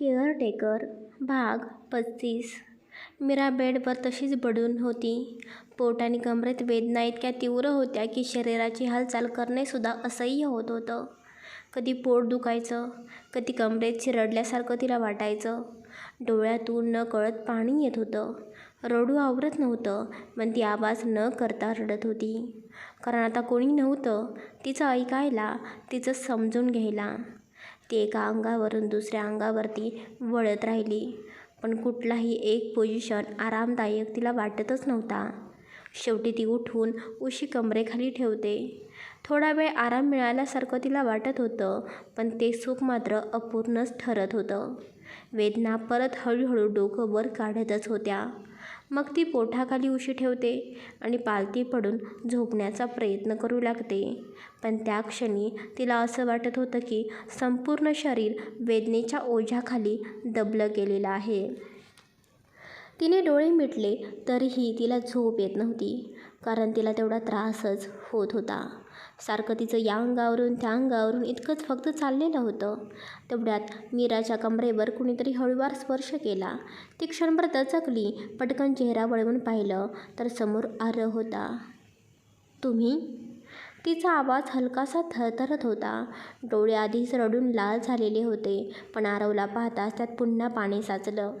Caretaker भाग पस्तीस मीरा बेडवर तशीच पडून होती. पोट आणि कमरेत वेदना इतक्या तीव्र होत्या की शरीराची हालचाल करणेसुद्धा असह्य होत होतं. कधी पोट दुखायचं, कधी कमरेत चिरडल्यासारखं तिला वाटायचं. डोळ्यातून न कळत पाणी येत होतं. रडू आवरत नव्हतं, पण ती आवाज न करता रडत होती. कारण आता कोणी नव्हतं तिचं ऐकायला, तिचं समजून घ्यायला. ती एका अंगावरून दुसऱ्या अंगावरती वळत राहिली, पण कुठलाही एक पोझिशन आरामदायक तिला वाटतच नव्हता. शेवटी ती उठून उशी कमरेखाली ठेवते. थोडा वेळ आराम मिळाल्यासारखं तिला वाटत होतं, पण ते सुख मात्र अपूर्णच ठरत होतं. वेदना परत हळूहळू डोकं वर काढतच होत्या. मग ती पोटाखाली उशी ठेवते आणि पालथी पडून झोपण्याचा प्रयत्न करू लागते. पण त्या क्षणी तिला असं वाटत होतं की संपूर्ण शरीर वेदनेच्या ओझ्याखाली दबलं गेलेलं आहे. तिने डोळे मिटले तरीही तिला झोप येत नव्हती. कारण तिला तेवढा त्रासच होत होता. सारखं तिचं या अंगावरून त्या अंगावरून इतकंच फक्त चाललेलं होतं. तेवढ्यात मीराच्या कमरेवर कुणीतरी हळूवार स्पर्श केला. ती क्षणभर दचकली. पटकन चेहरा वळवून पाहिलं तर समोर आरव होता. तुम्ही? तिचा आवाज हलकासा थरथरत होता. डोळे आधीच रडून लाल झालेले होते, पण आरवला पाहताच त्यात पुन्हा पाणी साचलं.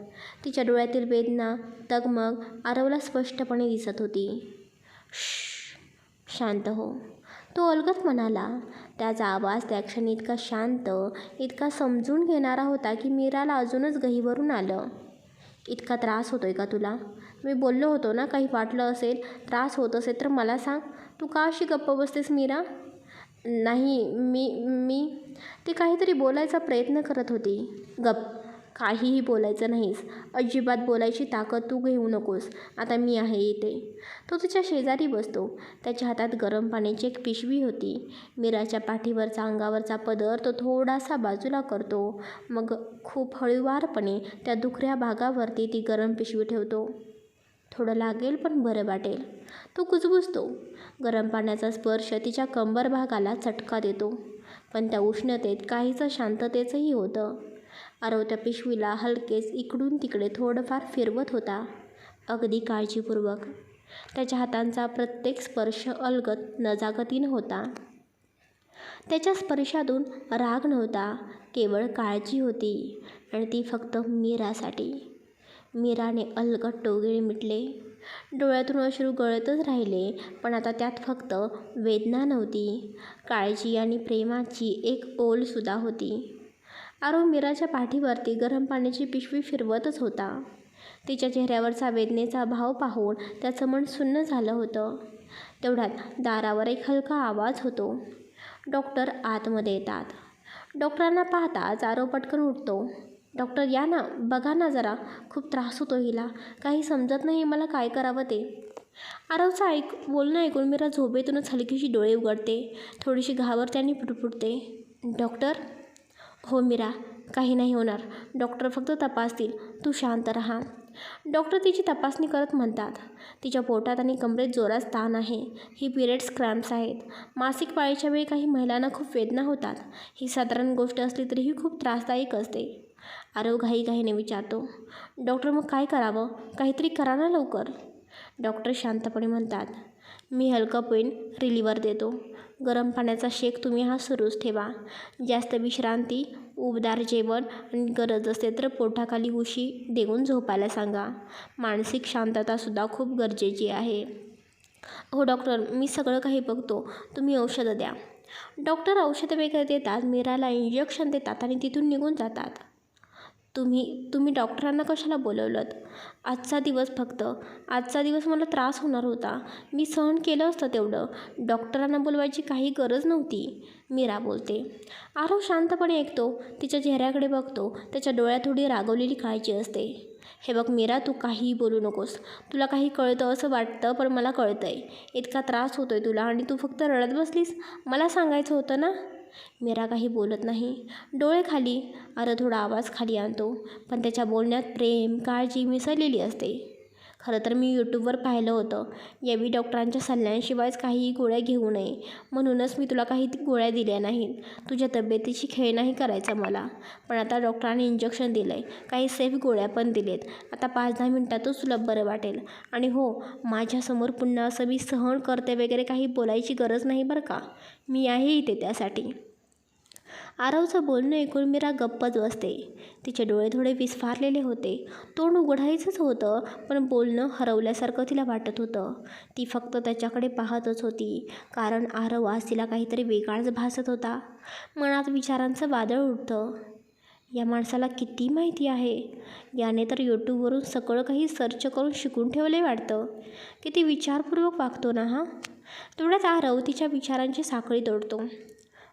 तिच्या डोळ्यातील वेदना, तगमग आरवला स्पष्टपणे दिसत होती. श शांत हो. तो अलगद म्हणाला. त्याचा आवाज त्या क्षणी इतका शांत, इतका समजून घेणारा होता की मीराला अजूनच गहीवरून आलं. इतका त्रास होतोय का तुला? मी बोललो होतो ना काही वाटलं असेल, त्रास होत असेल तर मला सांग. तू का अशी गप्प बसतेस मीरा? नाही मी मी ती काहीतरी बोलायचा प्रयत्न करत होती. गप्प. काहीही बोलायचं नाहीस. अजिबात बोलायची ताकद तू घेऊ नकोस. आता मी आहे इथे. तो तिच्या शेजारी बसतो. त्याच्या हातात गरम पाण्याची एक पिशवी होती. मीराच्या पाठीवरचा अंगावरचा पदर तो थोडासा बाजूला करतो. मग खूप हळूवारपणे त्या दुखऱ्या भागावरती ती गरम पिशवी ठेवतो. थोडं लागेल पण बरं वाटेल. तो कुजबुजतो. गरम पाण्याचा स्पर्श तिच्या कंबर भागाला चटका देतो. पण त्या उष्णतेत काहीचं शांततेचंही होतं. आरवत्या पिशवीला हलकेच इकडून तिकडे थोडंफार फिरवत होता. अगदी काळजीपूर्वक. त्याच्या हातांचा प्रत्येक स्पर्श अलगत नजाकतीनं होता. त्याच्या स्पर्शातून राग नव्हता, केवळ काळजी होती. आणि ती फक्त मीरासाठी. मीराने अलगट डोळे मिटले. डोळ्यातून अश्रू गळतच राहिले, पण आता त्यात फक्त वेदना नव्हती, काळजी आणि प्रेमाची एक ओलसुद्धा होती. आरव मीराच्या पाठीवरती गरम पाण्याची पिशवी फिरवतच होता. तिच्या चेहऱ्यावरचा वेदनेचा भाव पाहून त्याचं मन सुन्न झालं होतं. तेवढ्यात दारावर एक हलका आवाज होतो. डॉक्टर आतमध्ये येतात. डॉक्टरांना पाहताच आरव पटकन उठतो. डॉक्टर या ना, बघा ना जरा. खूप त्रास होतो हिला. काही समजत नाही मला काय करावं ते. आरवचं ऐक बोलणं ऐकून मीरा झोपेतूनच हलकीशी डोळे उघडते. थोडीशी घावर त्यांनी पुटपुटते. डॉक्टर? हो मीरा, काही नाही होणार. डॉक्टर फक्त तपासतील. तू शांत राहा डॉक्टर तिची तपासणी करत म्हणतात. तिच्या पोटात आणि कमरेत जोरात ताण आहे. ही पिरियड्स क्रॅम्प्स आहेत. मासिक पाळीच्या वेळी काही महिलांना खूप वेदना होतात. ही साधारण गोष्ट असली तरीही खूप त्रासदायक असते. आरव घाईघाईने विचारतो. डॉक्टर मग काय करावं? काहीतरी करा ना लवकर. डॉक्टर शांतपणे म्हणतात. मी हलकं पेन रिलीवर देतो. गरम पाण्याचा शेक तुम्ही हा सुरूच ठेवा. जास्त विश्रांती, उबदार जेवण आणि गरज असेल तर पोटाखाली उशी देऊन झोपायला सांगा. मानसिक शांततासुद्धा खूप गरजेची आहे. हो डॉक्टर, मी सगळं काही बघतो. तुम्ही औषधं द्या. डॉक्टर औषधं वगैरे देतात, मीराला इंजेक्शन देतात आणि तिथून निघून जातात. तुम्ही तुम्ही डॉक्टरांना कशाला बोलवलंत आजचा दिवस फक्त. आजचा दिवस मला त्रास होणार होता. मी सहन केलं असतं तेवढं. डॉक्टरांना बोलवायची काही गरज नव्हती. मीरा बोलते. आरव शांतपणे ऐकतो. तिच्या चेहऱ्याकडे बघतो. त्याच्या डोळ्यात थोडी रागवलेली काळजी असते. हे बघ मीरा, तू काहीही बोलू नकोस. तुला काही कळतं असं वाटतं, पण मला कळतं आहे इतका त्रास होतो आहे तुला आणि तू फक्त रडत बसलीस. मला सांगायचं होतं ना? मीरा काही बोलत नाही. डोळे खाली. आरव थोडा आवाज खाली आणतो. पण त्याच्या बोलण्यात प्रेम, काळजी मिसळलेली असते. खरं तर मी यूट्यूबवर पाहिलं होतं. यावी डॉक्टरांच्या सल्ल्यांशिवायच काहीही गोळ्या घेऊ नये. म्हणूनच मी तुला काही गोळ्या दिल्या नाहीत. तुझ्या तब्येतीशी खेळ नाही करायचा मला. पण आता डॉक्टरांनी इंजेक्शन दिलं आहे काही सेफ गोळ्या पण दिलेत. आता पाच दहा मिनटातच तुला बरं वाटेल. आणि हो माझ्यासमोर पुन्हा असं मी सहन करते वगैरे काही बोलायची गरज नाही बरं का? मी आहे इथे त्यासाठी. आरवचं बोलणं ऐकून मीरा गप्पच बसते. तिचे डोळे थोडे विस्फारलेले होते. तोंड उघडायचंच होतं पण बोलणं हरवल्यासारखं तिला वाटत होतं. ती फक्त त्याच्याकडे पाहतच होती कारण आरव आज तिला काहीतरी वेगळाच भासत होता. मनात विचारांचं वादळ उठतं. या माणसाला किती माहिती आहे? याने तर यूट्यूबवरून सगळं काही सर्च करून शिकून ठेवले वाटतं. किती विचारपूर्वक वागतो ना हा? तेवढ्याच आरव तिच्या विचारांची साखळी तोडतो.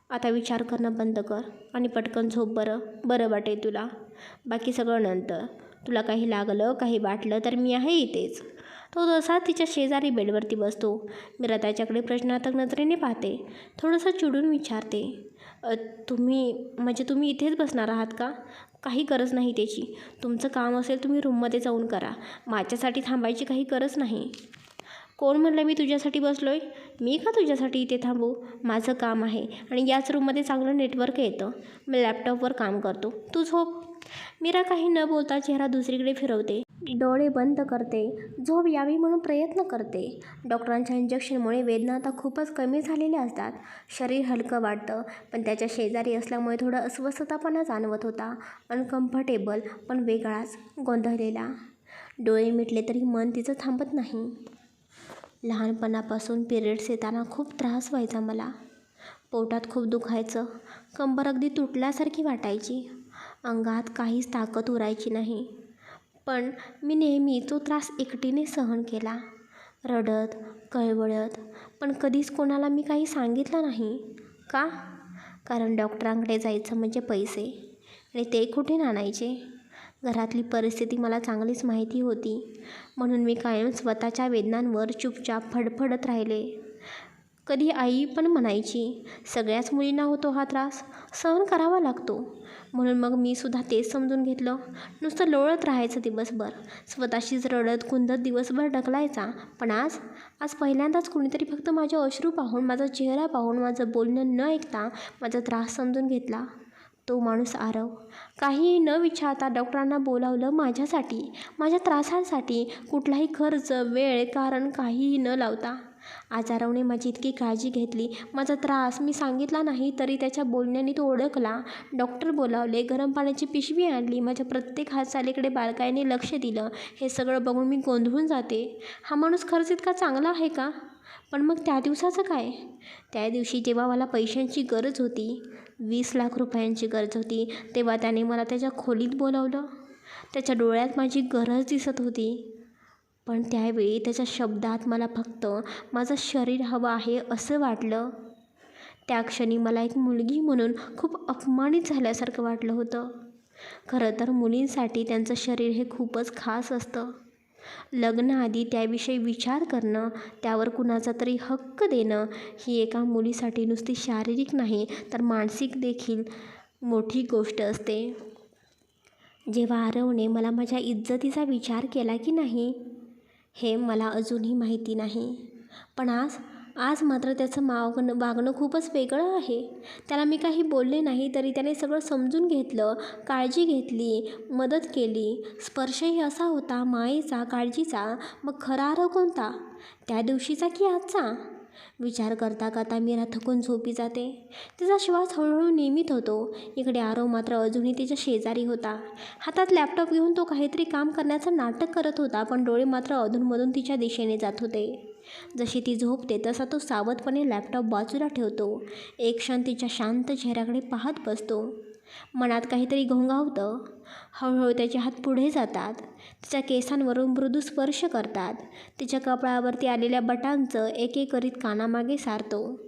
आता विचार करणं बंद कर आणि पटकन झोप बरं. बरं वाटेल तुला. बाकी सगळं नंतर. तुला काही लागलं काही वाटलं तर मी आहे इथेच. तो तसा तिच्या शेजारी बेडवरती बसतो. मीरा त्याच्याकडे प्रश्नार्थक नजरेने पाहते. थोडंसं चिडून विचारते तुम्ही म्हणजे तुम्ही इथेच बसणार आहात का? काही गरज नाही त्याची. तुमचं काम असेल तुम्ही रूममध्ये जाऊन करा. माझ्यासाठी थांबायची काही गरज नाही. कोण म्हणलं मी तुझ्यासाठी बसलो आहे मी का तुझ्यासाठी इथे थांबू? माझं काम आहे आणि याच रूममध्ये चांगलं नेटवर्क येतं. मी लॅपटॉपवर काम करतो. तू झोप. मीरा काही न बोलता चेहरा दुसरीकडे फिरवते. डोळे बंद करते. झोप यावी म्हणून प्रयत्न करते. डॉक्टरांच्या इंजेक्शनमुळे वेदना आता खूपच कमी झालेल्या असतात. शरीर हलकं वाटतं पण त्याच्या शेजारी असल्यामुळे थोडं अस्वस्थतापणा जाणवत होता. अनकम्फर्टेबल पण वेगळाच गोंधळलेला. डोळे मिटले तरी मन तिचं थांबत नाही. लहानपणापासून पिरियड्स येताना खूप त्रास व्हायचा मला. पोटात खूप दुखायचं. कंबर अगदी तुटल्यासारखी वाटायची. अंगात काहीच ताकद उरायची नाही. पण मी नेहमी तो त्रास एकटीने सहन केला. रडत कळवळत पण कधीच कोणाला मी काही सांगितलं नाही. का? कारण डॉक्टरांकडे जायचं म्हणजे पैसे आणि ते कुठे आणायचे? घरातली परिस्थिती मला चांगलीच माहिती होती. म्हणून मी कायम स्वतःच्या वेदनांवर चुपचाप फडफडत राहिले. कधी आई पण म्हणायची सगळ्याच मुलींना होतो हा त्रास सहन करावा लागतो. म्हणून मग मी सुद्धा तेच समजून घेतलं. नुसतं लोळत राहायचं दिवसभर. स्वतःशीच रडत कुंदत दिवसभर ढकलायचा. पण आज आज पहिल्यांदाच कुणीतरी फक्त माझे अश्रू पाहून माझा चेहरा पाहून माझं बोलणं न ऐकता माझा त्रास समजून घेतला. तो माणूस आरव. काही न विचारता डॉक्टरांना बोलावलं माझ्यासाठी माझ्या त्रासांसाठी कुठलाही खर्च वेळ कारण काहीही न लावता. आजारावने माझी इतकी काळजी घेतली. माझा त्रास मी सांगितला नाही तरी त्याच्या बोलण्याने तो ओळखला. डॉक्टर बोलावले गरम पाण्याची पिशवी आणली माझ्या प्रत्येक हालचालीकडे बारकाईने लक्ष दिलं. हे सगळं बघून मी गोंधळून जाते. हा माणूस खरंच इतका चांगला आहे का? पण मग त्या दिवसाचं काय? त्या दिवशी जेव्हा मला पैशांची गरज होती. वीस लाख रुपयांची गरज होती. तेव्हा त्याने मला त्याच्या खोलीत बोलावलं. त्याच्या डोळ्यात माझी गरज दिसत होती. पण त्यावेळी त्याच्या शब्दात मला फक्त माझं शरीर हवं आहे असं वाटलं. त्या क्षणी मला एक मुलगी म्हणून खूप अपमानित झाल्यासारखं वाटलं होतं. खरं तर मुलींसाठी त्यांचं शरीर हे खूपच खास असतं. लग्नाआधी त्याविषयी विचार करणं त्यावर कुणाचा तरी हक्क देणं ही एका मुलीसाठी नुसती शारीरिक नाही तर मानसिक देखील मोठी गोष्ट असते. जेव्हा आरवने मला माझ्या इज्जतीचा विचार केला की नाही हे मला अजूनही माहिती नाही. पण आज आज मात्र त्याचं मागणं वागणं खूपच वेगळं आहे. त्याला मी काही बोलले नाही तरी त्याने सगळं समजून घेतलं काळजी घेतली मदत केली. स्पर्शही असा होता मायेचा काळजीचा मग खरा आरव कोणता? त्या दिवशीचा की आजचा? विचार करता करता मीरा थकून झोपी जाते. तिचा श्वास हळूहळू नियमित होतो. इकडे आरव मात्र अजूनही तिच्या शेजारी होता. हातात लॅपटॉप घेऊन तो काहीतरी काम करण्याचं नाटक करत होता पण डोळे मात्र अधूनमधून तिच्या दिशेने जात होते. जशी ती झोपते तसा तो सावधपणे लॅपटॉप बाजूला ठेवतो. एक क्षण तिच्या शांत चेहऱ्याकडे पाहत बसतो. मनात काहीतरी घोंगावतं हळूहळू त्याचे हात पुढे जातात. तिच्या केसांवरून मृदू स्पर्श करतात. तिच्या कपाळावरती आलेल्या बटांचं एक एक करीत कानामागे सारतो.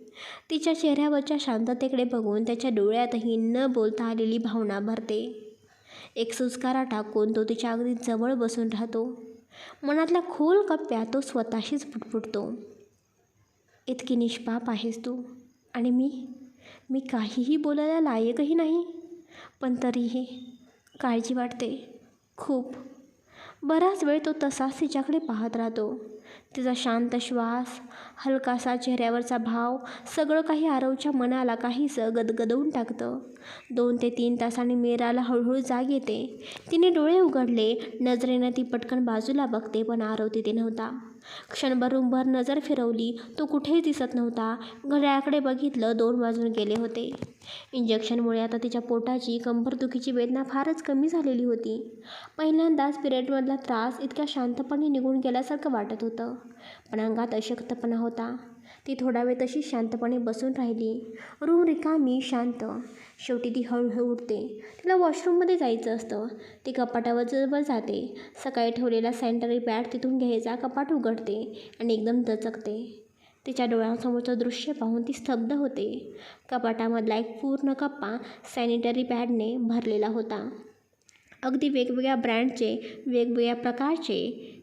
तिच्या चेहऱ्यावरच्या शांततेकडे बघून त्याच्या डोळ्यातही न बोलता आलेली भावना भरते. एक सुस्कारा टाकून तो तिच्या अगदी जवळ बसून राहतो. मनातल्या खोल कप्प्यात तो स्वतःशीच फुटफुटतो. इतकी निष्पाप आहेस तू. आणि मी? मी काहीही बोलायला लायकही नाही. पण तरीही काळजी वाटते. खूप. बराच वेळ तो तसाच तिच्याकडे पाहत राहतो. तिचा शांत श्वास हलकासा चेहऱ्यावरचा भाव सगळं काही आरवच्या मनाला काहीसं गदगदवून टाकतं. दोन ते तीन तासांनी मीराला हळूहळू जाग येते. तिने डोळे उघडले. नजरेनं ती पटकन बाजूला बघते पण आरव तिथे नव्हता. क्षणभर रूमभर नजर फिरवली तो कुठेही दिसत नव्हता. घड्याळाकडे बघितलं दोन वाजून गेले होते. इंजेक्शनमुळे आता तिच्या पोटाची कंबरदुखीची वेदना फारच कमी झालेली होती. पहिल्यांदाच पिरियडमधला त्रास इतक्या शांतपणे निघून गेल्यासारखं वाटत होतं. पण अंगात अशक्तपणा होता. ती थोडा वेळ तशी शांतपणे बसून राहिली. रूम रिकामी शांत. शेवटी ती हळूहळू उठते. तिला वॉशरूममध्ये जायचं असतं. ती कपाटावर जवळ जाते. सकाळी ठेवलेला सॅनिटरी पॅड तिथून घ्यायचा कपाट उघडते आणि एकदम दचकते. तिच्या डोळ्यांसमोरचं दृश्य पाहून ती स्तब्ध होते. कपाटामधला एक पूर्ण कप्पा सॅनिटरी पॅडने भरलेला होता. अगदी वेगवेगळ्या ब्रँडचे वेगवेगळ्या प्रकारचे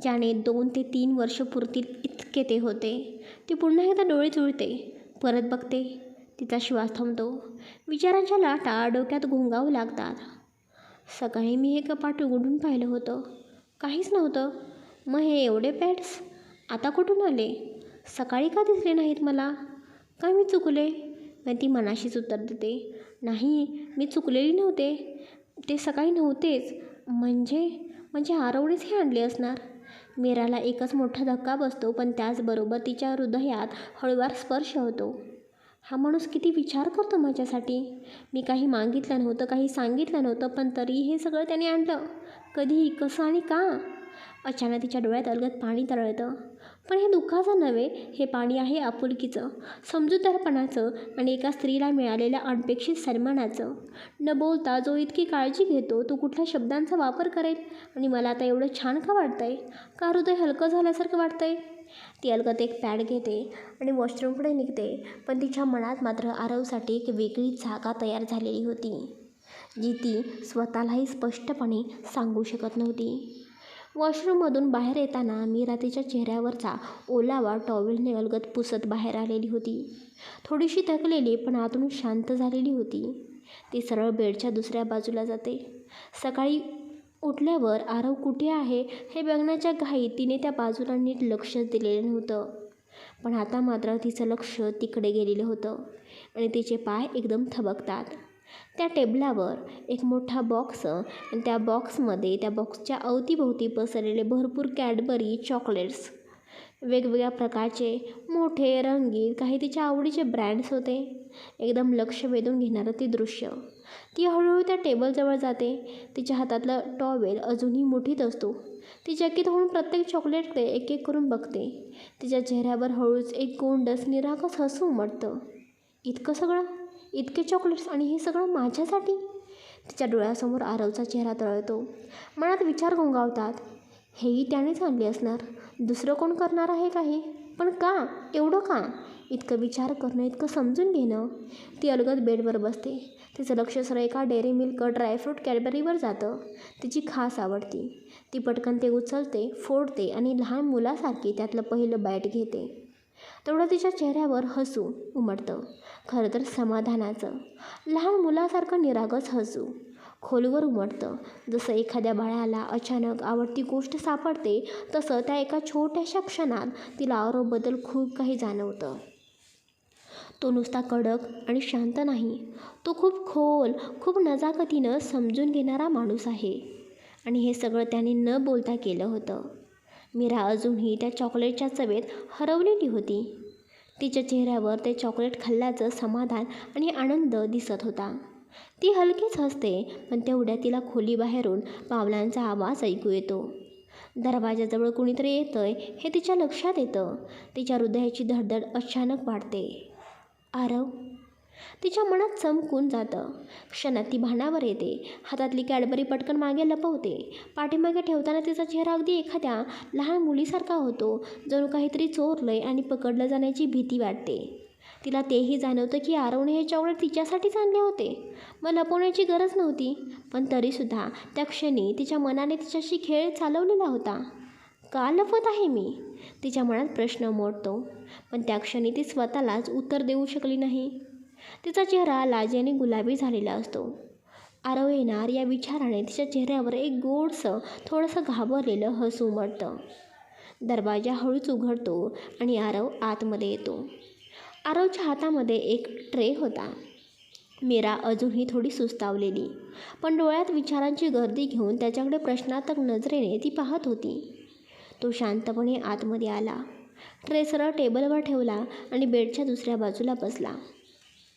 ज्याने दोन ते तीन वर्ष पुरतील इतके ते होते. ती पुन्हा एकदा डोळे चुळते परत बघते. तिचा श्वास थांबतो. विचारांच्या लाटा डोक्यात घोंगावू लागतात. सकाळी मी हे कपाट उघडून पाहिलं होतं. काहीच नव्हतं. मग हे एवढे पॅड्स? आता कुठून आले? सकाळी का दिसले नाहीत मला? काय मी चुकले? पण ती मनाशीच उत्तर देते. नाही मी चुकलेली नव्हते. ते सकाळी नव्हतेच. म्हणजे म्हणजे आरवणीच हे आणले असणार. मीराला एकच मोठा धक्का बसतो पण त्याचबरोबर तिच्या हृदयात हळूवार स्पर्श होतो. हा माणूस किती विचार करतो माझ्यासाठी? मी काही मागितलं नव्हतं काही सांगितलं नव्हतं पण तरी हे सगळं त्याने आणलं. कधी कसं आणि का? अचानक तिच्या डोळ्यात अलगद पाणी तरळतं. पण हे दुःखाचं नव्हे हे पाणी आहे आपुलकीचं. समजूतदारपणाचं आणि एका स्त्रीला मिळालेल्या अनपेक्षित सन्मानाचं. न बोलता जो इतकी काळजी घेतो तो कुठल्या शब्दांचा वापर करेल? आणि मला आता एवढं छान का वाटतंय? का हृदय हलकं झाल्यासारखं वाटतं आहे ती अलगत एक पॅड घेते आणि वॉशरूमकडे निघते पण तिच्या मनात मात्र आरवसाठी एक वेगळी जागा तयार झालेली होती जी ती स्वतःलाही स्पष्टपणे सांगू शकत नव्हती. वॉशरूममधून बाहेर येताना मीरा तिच्या चेहऱ्यावरचा ओलावा टॉवेलने अलगद पुसत बाहेर आलेली होती. थोडीशी थकलेली पण आतून शांत झालेली होती. ती सरळ बेडच्या दुसऱ्या बाजूला जाते. सकाळी उठल्यावर आरव कुठे आहे? हे बघण्याच्या घाईत तिने त्या बाजूला नीट लक्षच दिलेलं नव्हतं. पण आता मात्र तिचं लक्ष तिकडे गेलेलं होतं आणि तिचे पाय एकदम थबकतात. त्या टेबलावर एक मोठा बॉक्स आणि त्या बॉक्समध्ये त्या बॉक्सच्या अवतीभोवती पसरलेले भरपूर कॅडबरी चॉकलेट्स वेगवेगळ्या प्रकारचे मोठे रंगीत काही तिच्या आवडीचे ब्रँड्स होते. एकदम लक्ष वेधून घेणारं ते दृश्य. ती हळूहळू त्या टेबलजवळ जाते. तिच्या हातातला टॉवेल अजूनही मुठीत असतो. ती चकित होऊन प्रत्येक चॉकलेटकडे एक एक करून बघते. तिच्या चेहऱ्यावर हळूच एक गोंडस निरागस हसू उमटतं. इतकं सगळं? इतके चॉकलेट्स आणि हे सगळं माझ्यासाठी? तिच्या डोळ्यासमोर आरवचा चेहरा तळतो. मनात विचार गोंगावतात. हेही त्यानेच आणले असणार. दुसरं कोण करणार आहे काही? पण का? एवढं का? इतकं विचार करणं इतकं समजून घेणं. ती अलगद बेडवर बसते. तिचं लक्ष सरळ एका डेअरी मिल्क ड्रायफ्रूट कॅडबरीवर जातं. तिची खास आवडती. ती पटकन ते उचलते फोडते आणि लहान मुलासारखी त्यातलं पहिलं बॅट घेते. तेवढं तिच्या चेहऱ्यावर हसू उमटतं. खरं तर समाधानाचं. लहान मुलासारखं निरागस हसू खोलवर उमटतं. जसं एखाद्या बाळाला अचानक आवडती गोष्ट सापडते तसं त्या एका छोट्याशा क्षणात तिला आरोबद्दल खूप काही जाणवतं. तो नुसता कडक आणि शांत नाही. तो खूप खोल खूप नजाकतीनं समजून घेणारा माणूस आहे. आणि हे सगळं त्याने न बोलता केलं होतं. मीरा अजूनही त्या चॉकलेटच्या चवेत हरवलेली होती. तिच्या चेहऱ्यावर ते चॉकलेट खाल्ल्याचं समाधान आणि आनंद दिसत होता. ती हलकीच हसते पण तेवढ्या तिला खोलीबाहेरून पावलांचा आवाज ऐकू येतो. दरवाजाजवळ कुणीतरी येतंय हे तिच्या लक्षात येतं. तिच्या हृदयाची धडधड अचानक वाढते. आरव तिच्या मनात चमकून जातं. क्षणात ती भानावर येते. हातातली कॅडबरी पटकन मागे लपवते. पाठीमागे ठेवताना तिचा चेहरा अगदी एखाद्या लहान मुलीसारखा होतो जणू काहीतरी चोरलंय आणि पकडलं जाण्याची भीती वाटते. तिला तेही जाणवतं की आरवणे हे चॉकलेट तिच्यासाठीच आणले होते. मग लपवण्याची गरज नव्हती. पण तरीसुद्धा त्या क्षणी तिच्या मनाने तिच्याशी खेळ चालवलेला होता. का लपवत आहे मी? तिच्या मनात प्रश्न मोडतो. पण त्या क्षणी ती स्वतःलाच उत्तर देऊ शकली नाही. तिचा चेहरा लाजेने गुलाबी झालेला असतो. आरव येणार या विचाराने तिच्या चेहऱ्यावर एक गोडसं थोडंसं घाबरलेलं हसू उमटतं. दरवाजा हळूच उघडतो आणि आरव आतमध्ये येतो. आरवच्या हातामध्ये एक ट्रे होता. मीरा अजूनही थोडी सुस्तावलेली पण डोळ्यात विचारांची गर्दी घेऊन त्याच्याकडे प्रश्नात्मक नजरेने ती पाहत होती. तो शांतपणे आतमध्ये आला. ट्रे सरळ टेबलवर ठेवला आणि बेडच्या दुसऱ्या बाजूला बसला.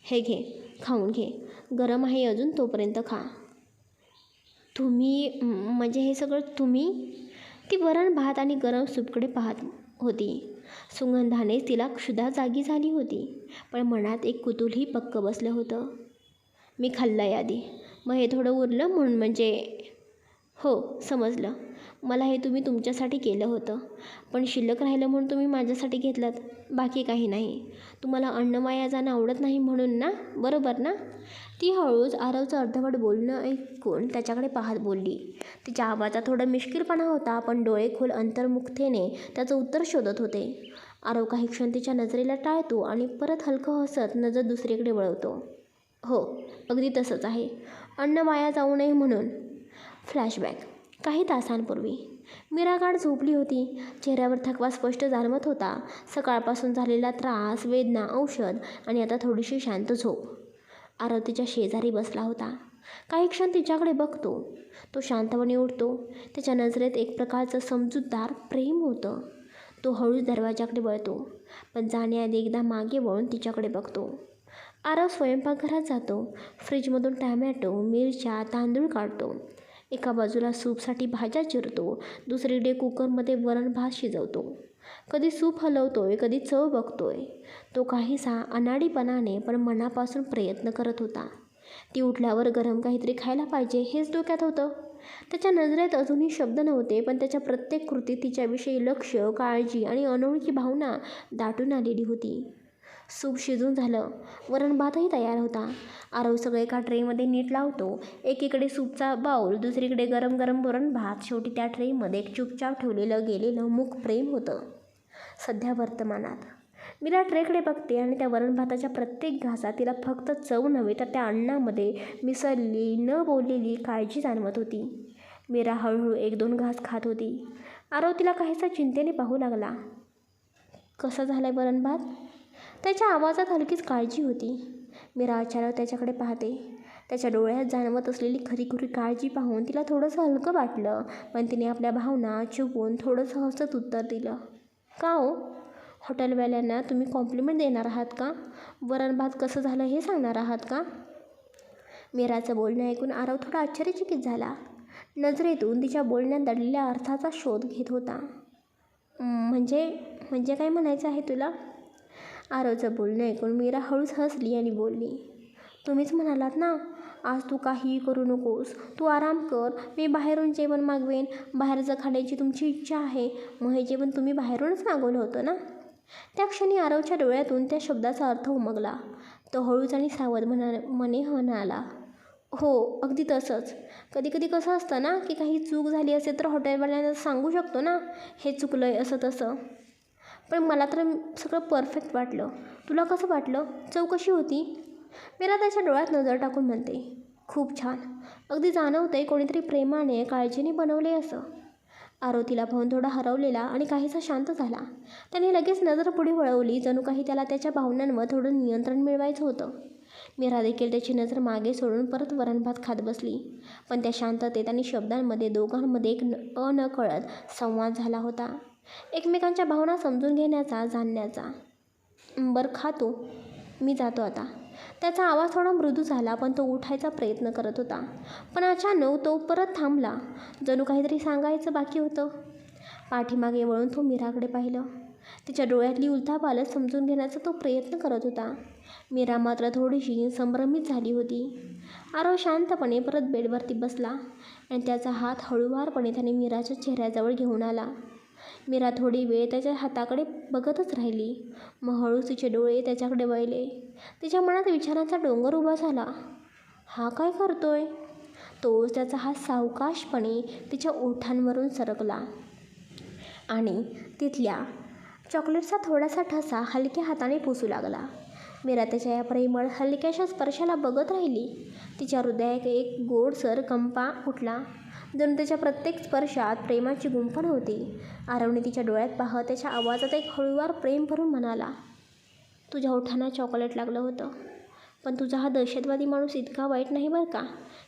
हे घे खाऊन घे. गरम आहे अजून तोपर्यंत खा. तुम्ही म्हणजे हे सगळं तुम्ही ती वरण भात आणि गरम सूपकडे पाहत होती. सुगंधाने तिला क्षुधा जागी झाली होती पण मनात एक कुतूहलही पक्क बसलं होतं. मी खाल्लं आधी मग हे थोडं उरलं म्हणून म्हणजे हो समजलं. मला हे तुम्ही तुमच्यासाठी केलं होतं. पण शिल्लक राहिलं म्हणून तुम्ही माझ्यासाठी घेतलात. बाकी काही नाही. तुम्हाला अन्नमाया जाणं आवडत नाही म्हणून ना? बरोबर ना? ती हळूच आरवचं अर्धवट बोलणं ऐकून त्याच्याकडे पाहत बोलली. तिच्या आवाजात थोडा मिश्किलपणा होता पण डोळे खोल अंतर्मुखतेने त्याचं उत्तर शोधत होते. आरव काही क्षण तिच्या नजरेला टाळतो आणि परत हलकं हसत नजर दुसरीकडे वळवतो. हो अगदी तसंच आहे. अन्नमाया जाऊ नये म्हणून. फ्लॅशबॅक. काही तासांपूर्वी. मीरा गाढ झोपली होती. चेहऱ्यावर थकवा स्पष्ट जाणवत होता. सकाळपासून झालेला त्रास वेदना औषध आणि आता थोडीशी शांत झोप. आरतीच्या तिच्या शेजारी बसला होता. काही क्षण तिच्याकडे बघतो. तो शांतपणे उठतो. त्याच्या नजरेत एक प्रकारचं समजूतदार प्रेम होतं. तो हळूच दरवाजाकडे वळतो. पण जाण्याआधी एकदा मागे वळून तिच्याकडे बघतो. आरव स्वयंपाकघरात जातो. फ्रीजमधून टॅमॅटो मिरच्या तांदूळ काढतो. एका बाजूला सूपसाठी भाज्या चिरतो दुसरीकडे कुकरमध्ये वरण भात शिजवतो. कधी सूप हलवतोय कधी चव बघतोय. तो काहीसा अनाडीपणाने पण मनापासून प्रयत्न करत होता. ती उठल्यावर गरम काहीतरी खायला पाहिजे हेच डोक्यात होतं. त्याच्या नजरेत अजूनही शब्द नव्हते पण त्याच्या प्रत्येक कृतीत तिच्याविषयी लक्ष काळजी आणि अनोळखी भावना दाटून आलेली होती. सूप शिजून झालं. वरण भातही तयार होता. आरव सगळे एका ट्रेमध्ये नीट लावतो. एकीकडे सूपचा बाऊल दुसरीकडे गरम गरम वरण भात. शेवटी त्या ट्रेमध्ये एक चुपचाप ठेवलेलं गेलेलं मुख प्रेम होतं. सध्या वर्तमानात. मीरा ट्रेकडे बघते आणि त्या वरण भाताच्या प्रत्येक घासात तिला फक्त चव नव्हे तर त्या अन्नामध्ये मिसळली न बोललेली काळजी जाणवत होती. मीरा हळूहळू एक दोन घास खात होती. आरव तिला काहीसा चिंतेने पाहू लागला. कसं झालं आहे वरण भात? त्याच्या आवाजात हलकीच काळजी होती. मीरा अचानक त्याच्याकडे पाहते. त्याच्या डोळ्यात जाणवत असलेली खरीखुरी काळजी पाहून तिला थोडंसं हलकं वाटलं पण तिने आपल्या भावना चुकून थोडंसं हसत उत्तर दिलं. का हो? हॉटेलवाल्यांना तुम्ही कॉम्प्लिमेंट देणार आहात का? वरण भात कसं झालं हे सांगणार आहात का? मीराचं बोलणं ऐकून आरव थोडा आश्चर्यचकित झाला. नजरेतून तिच्या बोलण्यात दडलेल्या अर्थाचा शोध घेत होता. म्हणजे म्हणजे काय म्हणायचं आहे तुला? आरवचं बोलणं ऐकून मीरा हळूच हसली आणि बोलली तुम्हीच म्हणालात ना आज तू काहीही करू नकोस. तू आराम कर. मी बाहेरून जेवण मागवेन. बाहेरचं खाण्याची तुमची इच्छा आहे. मग हे जेवण तुम्ही बाहेरूनच मागवलं होतं ना? त्या क्षणी आरवच्या डोळ्यातून त्या शब्दाचा अर्थ उमगला. तो हळूच आणि सावध म्हणा मने म्हणाला हो अगदी तसंच. कधी कधी कसं असतं ना की काही चूक झाली असेल तर हॉटेलवाल्यांना सांगू शकतो ना हे चुकलं आहे असं तसं पण मला तर सगळं परफेक्ट वाटलं. तुला कसं वाटलं? चव कशी होती? मीरा त्याच्या डोळ्यात नजर टाकून म्हणते. खूप छान. अगदी जाणवते कोणीतरी प्रेमाने काळजीने बनवले असं. आरोतीला पाहून थोडा हरवलेला आणि काहीसा शांत झाला. त्याने लगेच नजर पुढे वळवली जणू काही त्याला त्याच्या भावनांवर थोडं नियंत्रण मिळवायचं होतं. मीरा देखील त्याची नजर मागे सोडून परत वरणभात खात बसली. पण त्या शांततेत आणि शब्दांमध्ये दोघांमध्ये एक न अनकळत संवाद झाला होता. एकमेकांच्या भावना समजून घेण्याचा जाणण्याचा. बरं खातो मी जातो आता. त्याचा आवाज थोडा मृदू झाला पण तो उठायचा प्रयत्न करत होता. पण अचानक तो परत थांबला. जणू काहीतरी सांगायचं बाकी होतं. पाठीमागे वळून तो मीराकडे पाहिलं. तिच्या डोळ्यातली उलथापालच समजून घेण्याचा तो प्रयत्न करत होता. मीरा मात्र थोडीशी संभ्रमित झाली होती. आरव शांतपणे परत बेडवरती बसला आणि त्याचा हात हळूवारपणे त्याने मीराच्या चेहऱ्याजवळ घेऊन आला. मीरा थोडी वेळ त्याच्या हाताकडे बघतच राहिली. मग हळूच तिचे डोळे त्याच्याकडे वळले. तिच्या मनात विचारांचा डोंगर उभा झाला. हा काय करतोय? तोच त्याचा हात सावकाशपणे तिच्या ओठांवरून सरकला. आणि तिथल्या चॉकलेटचा थोडासा ठसा हलक्या हाताने पुसू लागला. मीरा त्याच्या या प्रेमळ हलक्याशा स्पर्शाला बघत राहिली. तिच्या हृदयात एक गोडसर कंपा उठला. जणू त्याच्या प्रत्येक स्पर्शात प्रेमाची गुंफण होती. आरवने तिच्या डोळ्यात पाहत त्याच्या आवाजात एक हळूवार प्रेम भरून म्हणाला तुझ्या ओठांना चॉकलेट लागलं होतं. पण तुझा हा दहशतवादी माणूस इतका वाईट नाही बरं का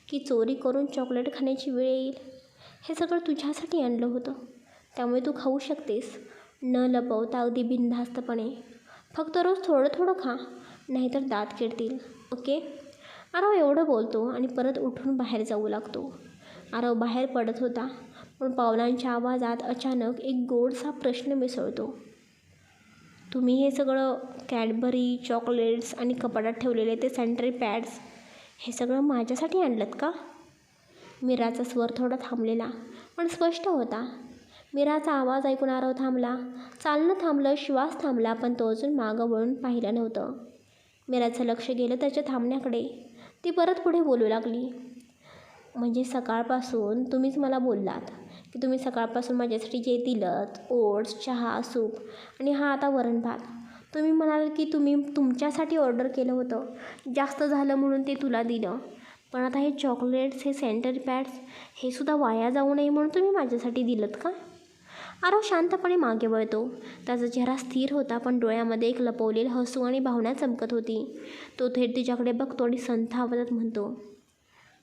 की चोरी करून चॉकलेट खाण्याची वेळ येईल? हे सगळं तुझ्यासाठी आणलं होतं. त्यामुळे तू खाऊ शकतेस. न लपवता अगदी बिनधास्तपणे. फक्त रोज थोडं थोडं खा नाहीतर दात किडतील ओके? आरव एवढं बोलतो आणि परत उठून बाहेर जाऊ लागतो. आरव बाहेर पडत होता. पण पावलांच्या आवाजात अचानक एक गोडसा प्रश्न मिसळतो. तुम्ही हे सगळं कॅडबरी चॉकलेट्स आणि कपाटात ठेवलेले ते सॅनिटरी पॅड्स हे सगळं माझ्यासाठी आणलं का? मीराचा स्वर थोडा थांबलेला पण स्पष्ट होता. मीराचा आवाज ऐकून आरव थांबला. चालणं थांबलं श्वास थांबला पण तो अजून मागं वळून पाहिलं नव्हतं. मीराचं लक्ष गेलं त्याच्या थांबण्याकडे. ती परत पुढे बोलू लागली. म्हणजे सकाळपासून तुम्हीच मला बोललात की तुम्ही सकाळपासून माझ्यासाठी जे दिलंत ओट्स चहा सूप आणि हा आता वरण भात. तुम्ही म्हणाल की तुम्ही तुमच्यासाठी ऑर्डर केलं होतं. जास्त झालं म्हणून ते तुला दिलं. पण आता हे चॉकलेट्स हे सेंटर पॅड्स हे सुद्धा वाया जाऊ नये म्हणून तुम्ही माझ्यासाठी दिलंत का? आरव शांतपणे मागे वळतो. त्याचा चेहरा स्थिर होता पण डोळ्यामध्ये एक लपवलेलं हसू आणि भावना चमकत होती. तो थेट तिच्याकडे बघतो आणि संथावतात म्हणतो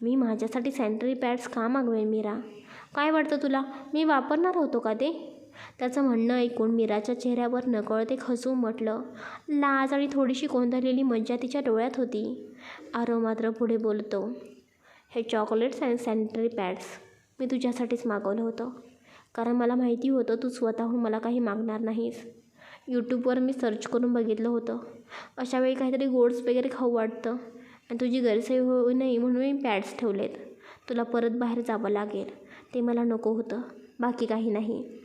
मी माझ्यासाठी सॅनिटरी पॅड्स का मागवेन मीरा? काय वाटतं तुला? मी वापरणार होतो का ते? त्याचं म्हणणं ऐकून मीराच्या चेहऱ्यावर नकळते एक म्हटलं. लाज आणि थोडीशी गोंधळलेली मज्जा तिच्या डोळ्यात होती. आरव मात्र पुढे बोलतो हे चॉकलेट्स अँड सॅनिटरी पॅड्स मी तुझ्यासाठीच मागवलं होतं. कारण मला माहिती होतं तू स्वतःहून मला काही मागणार नाहीस. यूट्यूबवर मी सर्च करून बघितलं होतं. अशा वेळी काहीतरी गोड्स वगैरे खाऊ वाटतं. आणि तुझी गैरसोय हो- होऊ नये म्हणून मी पॅड्स ठेवलेत. तुला परत बाहेर जावं लागेल. ते मला नको होतं. बाकी काही नाही.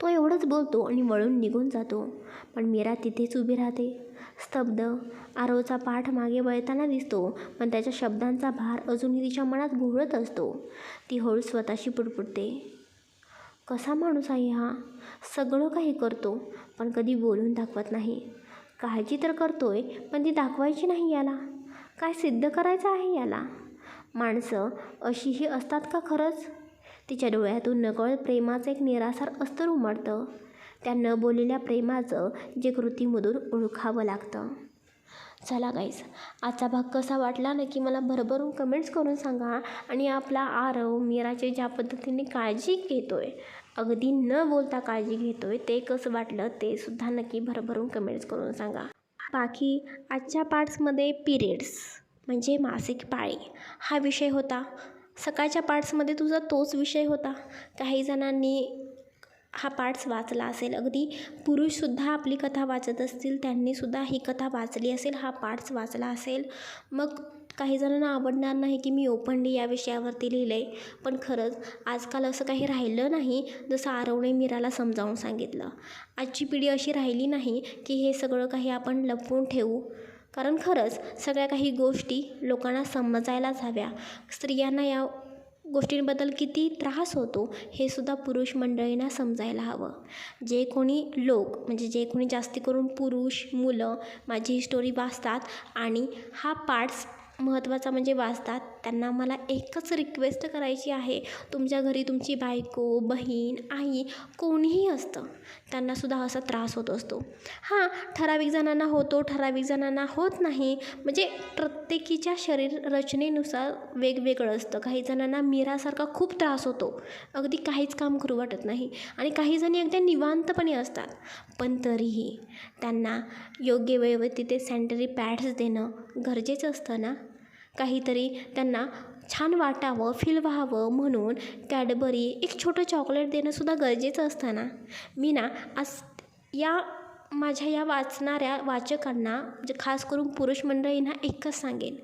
तो एवढंच बोलतो आणि वळून निघून जातो. पण मीरा तिथेच उभी राहते. स्तब्ध आरोचा पाठ मागे वळताना दिसतो पण त्याच्या शब्दांचा भार अजूनही तिच्या मनात घोळत असतो. ती हळू स्वतःशी पुटपुटते. कसा माणूस आहे हा? सगळं काही करतो पण कधी बोलून दाखवत नाही. काळजी तर करतोय पण ती दाखवायची नाही याला. काय सिद्ध करायचं आहे याला? माणसं अशीही असतात का खरंच? तिच्या डोळ्यातून नकळत प्रेमाचं एक निरासार अस्तर उमटतं. त्या न बोललेल्या प्रेमाचं जे कृतीमधून ओळखावं लागतं. चला गाईस आजचा भाग कसा वाटला नक्की मला भरभरून कमेंट्स करून सांगा आणि आपला आरव मीराचे ज्या पद्धतीने काळजी घेतो आहे अगदी न बोलता काळजी घेतो आहे ते कसं वाटलं ते सुद्धा नक्की भरभरून कमेंट्स करून सांगा. बाकी आजच्या पार्ट्समध्ये पिरियड्स म्हणजे मासिक पाळी हा विषय होता. सकाळच्या पार्ट्समध्ये तुझा तोच विषय होता. काही जणांनी हा पार्ट्स वाचला असेल. अगदी पुरुषसुद्धा आपली कथा वाचत असतील त्यांनीसुद्धा ही कथा वाचली असेल हा पार्ट्स वाचला असेल. मग काही जणांना आवडणार नाही की मी ओपनली या विषयावरती लिहिलं आहे पण खरंच आजकाल असं काही राहिलं नाही जसं आरवणे मीराला समजावून सांगितलं. आजची पिढी अशी राहिली नाही की हे सगळं काही आपण लपवून ठेवू. कारण खरंच सगळ्या काही गोष्टी लोकांना समजायलाच हव्या स्त्रियांना या गोष्टींबद्दल किती त्रास होतो हे सुद्धा पुरुष मंडळींना समजायला हवं. जे कोणी लोक म्हणजे जे कोणी जास्ती करून पुरुष मुलं माझी ही स्टोरी वाचतात आणि हा पार्ट्स महत्त्वाचा म्हणजे वाचतात. त्यांना मला एकच रिक्वेस्ट करायची आहे. तुमच्या घरी तुमची बायको बहीण आई कोणीही असतं त्यांनासुद्धा असा त्रास होत असतो. हां ठराविक जणांना होतो ठराविक जणांना होत नाही. म्हणजे प्रत्येकीच्या शरीर रचनेनुसार वेगवेगळं असतं. काही जणांना मीरासारखा खूप त्रास होतो. अगदी काहीच काम करू वाटत नाही. आणि काही जणी अगदी निवांतपणे असतात. पण तरीही त्यांना योग्य वेळेवरती ते सॅनिटरी पॅड्स देणं गरजेचं असतं ना? काहीतरी त्यांना छान वाटावं फील व्हावं म्हणून कॅडबरी एक छोटं चॉकलेट देणंसुद्धा गरजेचं असतं ना. मी ना आज या माझ्या या वाचणाऱ्या वाचकांना जे खास करून पुरुष मंडळींना एकच सांगेन.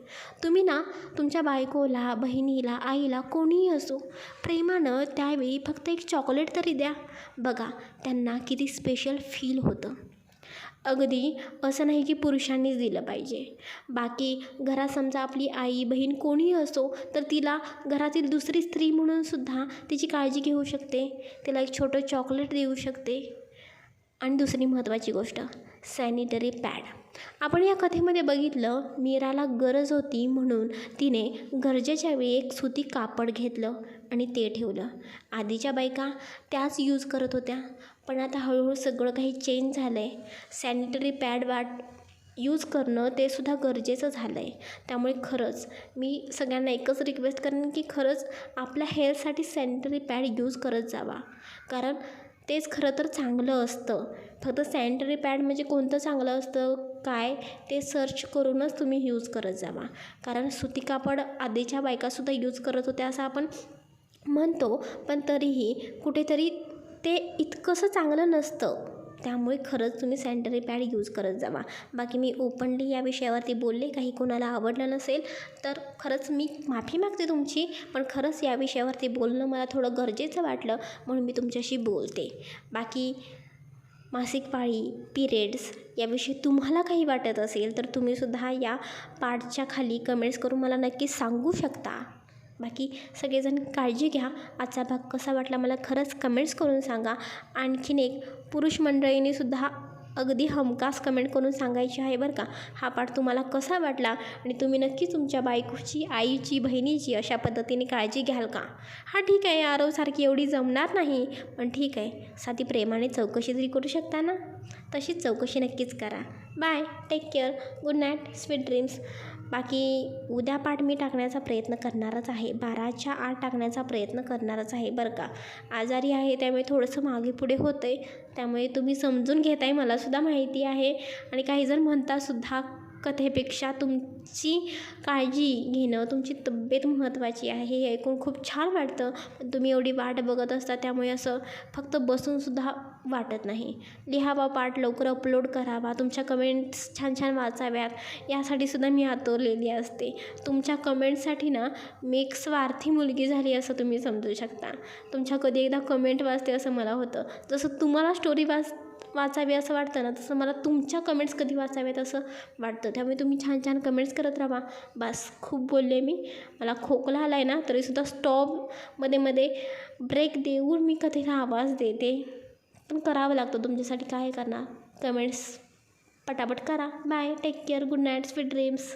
तुम्ही ना तुमच्या बायकोला बहिणीला आईला कोणीही असो प्रेमानं त्यावेळी फक्त एक चॉकलेट तरी द्या. बघा त्यांना किती स्पेशल फील होतं. अगदी असं नाही की पुरुषांनीच दिलं पाहिजे. बाकी घरात समजा आपली आई बहीण कोणीही असो तर तिला घरातील दुसरी स्त्री म्हणूनसुद्धा तिची काळजी घेऊ शकते. तिला एक छोटं चॉकलेट देऊ शकते. आणि दुसरी महत्त्वाची गोष्ट सॅनिटरी पॅड आपण या कथेमध्ये बघितलं मीराला गरज होती म्हणून तिने गरजेच्या वेळी एक सुती कापड घेतलं आणि ते ठेवलं. आधीच्या बायका त्याच यूज करत होत्या. पण आता हळूहळू सगळं काही चेंज झालं आहे सॅनिटरी पॅड वाट यूज करणं ते सुद्धा गरजेचं झालं आहे त्यामुळे खरंच मी सगळ्यांना एकच रिक्वेस्ट करेन की खरंच आपल्या हेल्थसाठी सॅनिटरी पॅड यूज करत जावा. कारण तेच खरं तर चांगलं असतं. फक्त सॅनिटरी पॅड म्हणजे कोणतं चांगलं असतं? काय? ते सर्च करूनच तुम्ही यूज करत जावा. कारण सुती कापड आधीच्या बायकासुद्धा यूज करत होत्या असं आपण म्हणतो. पण तरीही कुठेतरी ते इतकंसं चांगलं नसतं. त्यामुळे खरंच तुम्ही सॅनिटरी पॅड यूज करत जावा. बाकी मी ओपनली या विषयावरती बोलले काही कोणाला आवडलं नसेल तर खरंच मी माफी मागते तुमची पण खरंच या विषयावरती बोलणं मला थोडं गरजेचं वाटलं म्हणून मी तुमच्याशी बोलते. बाकी मासिक पाळी पिरियड्स याविषयी तुम्हाला काही वाटत असेल तर तुम्हीसुद्धा या पार्टच्या खाली कमेंट्स करून मला नक्की सांगू शकता. बाकी सगळेजण काळजी घ्या. आजचा भाग कसा वाटला मला खरंच कमेंट्स करून सांगा. आणखीन एक पुरुष मंडळींनीसुद्धा अगदी हमखास कमेंट करून सांगायची आहे बरं का. हा पाठ तुम्हाला कसा वाटला आणि तुम्ही नक्की तुमच्या बायकोची आईची बहिणीची अशा पद्धतीने काळजी घ्याल का? हा ठीक आहे आरवसारखी एवढी जमणार नाही. पण ठीक आहे साधी प्रेमाने चौकशी तरी करू शकता ना? तशीच चौकशी नक्कीच करा. Bye take care good night sweet dreams बाकी उद्या पाठ मी टाकण्याचा प्रयत्न करणारच आहे. बाराच्या आत टाकण्याचा प्रयत्न करणारच आहे बरं का. आजारी आहे त्यामुळे थोडंसं मागे पुढे होतं आहे त्यामुळे तुम्ही समजून घेताय मलासुद्धा माहिती आहे. आणि काहीजण म्हणतासुद्धा कथेपेक्षा तुमची काळजी घेणं तुमची तब्येत महत्त्वाची आहे हे ऐकून खूप छान वाटतं. पण तुम्ही एवढी वाट बघत असता त्यामुळे असं फक्त बसूनसुद्धा वाटत नाही. लिहावा पाठ लवकर अपलोड करावा तुमच्या कमेंट्स छान छान वाचाव्यात यासाठी सुद्धा मी आतवलेली असते. तुमच्या कमेंटसाठी ना मी एक स्वार्थी मुलगी झाली असं तुम्ही समजू शकता. तुमच्या कधी एकदा कमेंट वाचते असं मला होतं. जसं तुम्हाला स्टोरी वाच वाचावे असं वाटतं ना? तसं मला तुमच्या कमेंट्स कधी वाचाव्यात असं वाटतं. त्यामुळे तुम्ही छान छान कमेंट्स करत राहा. बस खूप बोलले मी. मला खोकला आला आहे ना तरीसुद्धा स्टॉपमध्ये मध्ये ब्रेक देऊन मी कथेला आवाज देते. पण करावं लागतं. तुमच्यासाठी काय करणार? कमेंट्स पटापट करा. Bye take care good night sweet dreams